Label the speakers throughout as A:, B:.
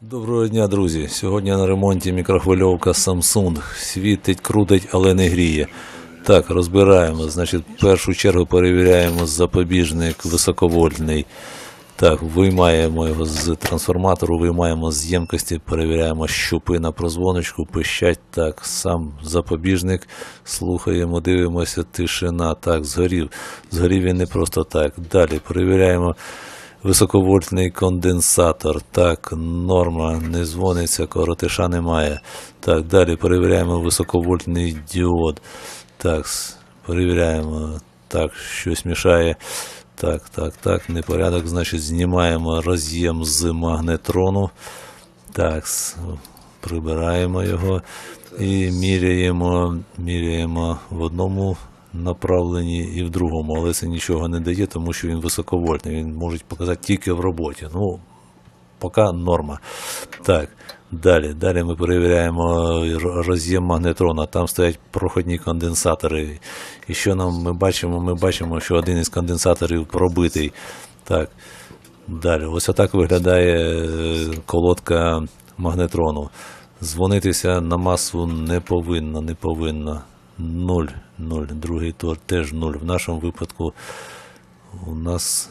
A: Доброго дня, друзі! Сьогодні на ремонті мікрохвильовка Samsung. Світить, крутить, але не гріє. Так, розбираємо. Значить, в першу чергу перевіряємо запобіжник високовольтний. Так, виймаємо його з трансформатору, виймаємо з ємкості, перевіряємо щупи на прозвоночку, пищать. Так, сам запобіжник. Слухаємо, дивимося, тишина. Так, згорів. Згорів він не просто так. Далі перевіряємо. Високовольтний конденсатор. Так, норма, не дзвониться, коротиша немає. Так, далі перевіряємо високовольтний діод. Так, перевіряємо. Так, щось мішає. Так, так, так, непорядок. Значить, знімаємо роз'єм з магнетрону. Так, прибираємо його і міряємо, міряємо в одному направленні і в другому, але це нічого не дає, тому що він високовольтний. Він може показати тільки в роботі. Ну, поки норма. Так, далі. Далі ми перевіряємо роз'єм магнетрона. Там стоять проходні конденсатори. І що нам ми бачимо? Ми бачимо, що один із конденсаторів пробитий. Так. Далі. Ось отак виглядає е, колодка магнетрону. Дзвонитися на масу не повинно, не повинно. Нуль, нуль. Другий тур теж нуль. В нашому випадку у нас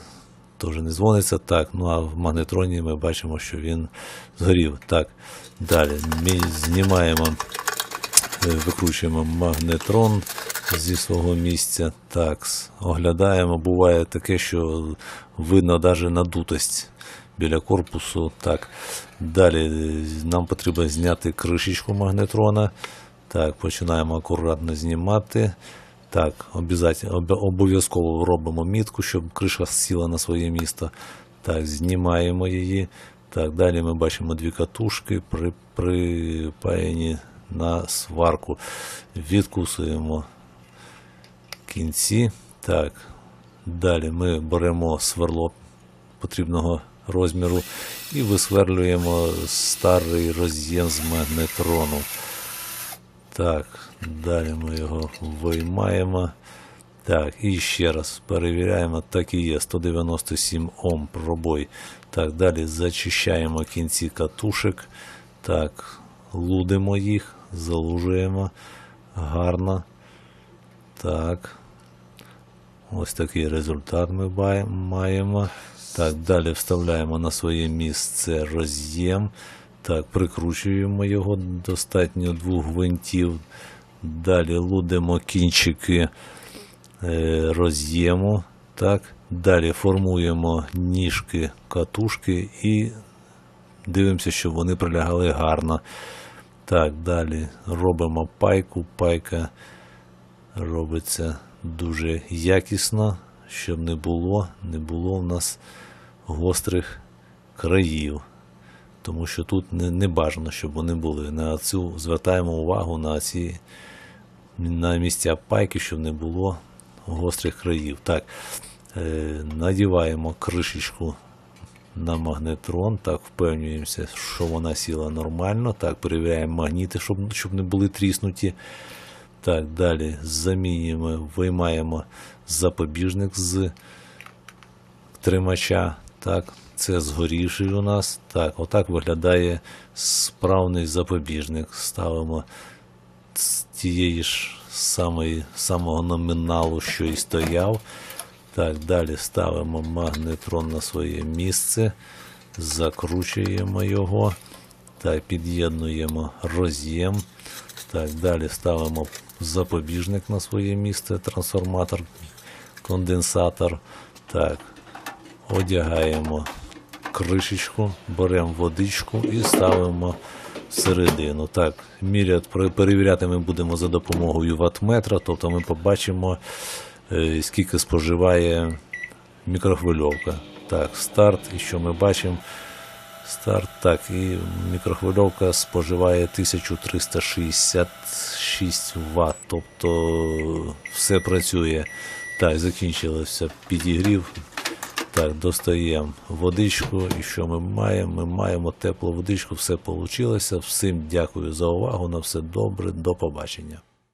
A: теж не дзвониться. Так, ну а в магнетроні ми бачимо, що він згорів. Так, далі. Ми знімаємо, е, викручуємо магнетрон зі свого місця. Так, оглядаємо. Буває таке, що видно навіть надутость біля корпусу. Так, далі е, нам потрібно зняти кришечку магнетрона. Так, починаємо акуратно знімати. Так, об- обов'язково робимо мітку, щоб криша сіла на своє місце. Так, знімаємо її. Так, далі ми бачимо дві катушки при, припаяні на сварку. Відкусуємо кінці. Так, далі ми беремо сверло потрібного розміру і висверлюємо старий роз'єм з магнетрону. Так, далі ми його виймаємо. Так, і ще раз перевіряємо, так і є 197 Ом пробой. Так, далі зачищаємо кінці катушек. Так, лудимо їх, залужуємо гарно. Так. Ось такий результат ми маємо. Так, далі вставляємо на своє місце роз'єм. Так, прикручуємо його достатньо двох гвинтів. Далі лудимо кінчики е, роз'єму. Так, далі формуємо ніжки катушки і дивимося, щоб вони прилягали гарно. Так, далі робимо пайку. Пайка робиться дуже якісно, щоб не було, не було в нас гострих країв. Тому що тут не, не бажано, щоб вони були. На цю звертаємо увагу на ці на місця пайки, щоб не було гострих країв. Так, е, надіваємо кришечку на магнетрон, так, впевнюємося, що вона сіла нормально. Так, перевіряємо магніти, щоб, щоб не були тріснуті. Так, далі замінюємо, виймаємо запобіжник з тримача. Так, це згорівший у нас. Так, отак виглядає справний запобіжник. Ставимо з тієї ж самої, самого номіналу, що і стояв. Так, далі ставимо магнетрон на своє місце, закручуємо його. Так, під'єднуємо роз'єм. Так, далі ставимо запобіжник на своє місце, трансформатор, конденсатор. Так, одягаємо кришечку, беремо водичку і ставимо всередину. Так, міряти, перевіряти ми будемо за допомогою ватметра, тобто ми побачимо, е, скільки споживає мікрохвильовка. Так, старт, і що ми бачимо? Старт, так, і мікрохвильовка споживає 1366 Вт, тобто все працює. Так, закінчилося підігрів. Так, достаємо водичку. І що ми маємо? Ми маємо теплу водичку, все вийшло. Всім дякую за увагу. На все добре, до побачення.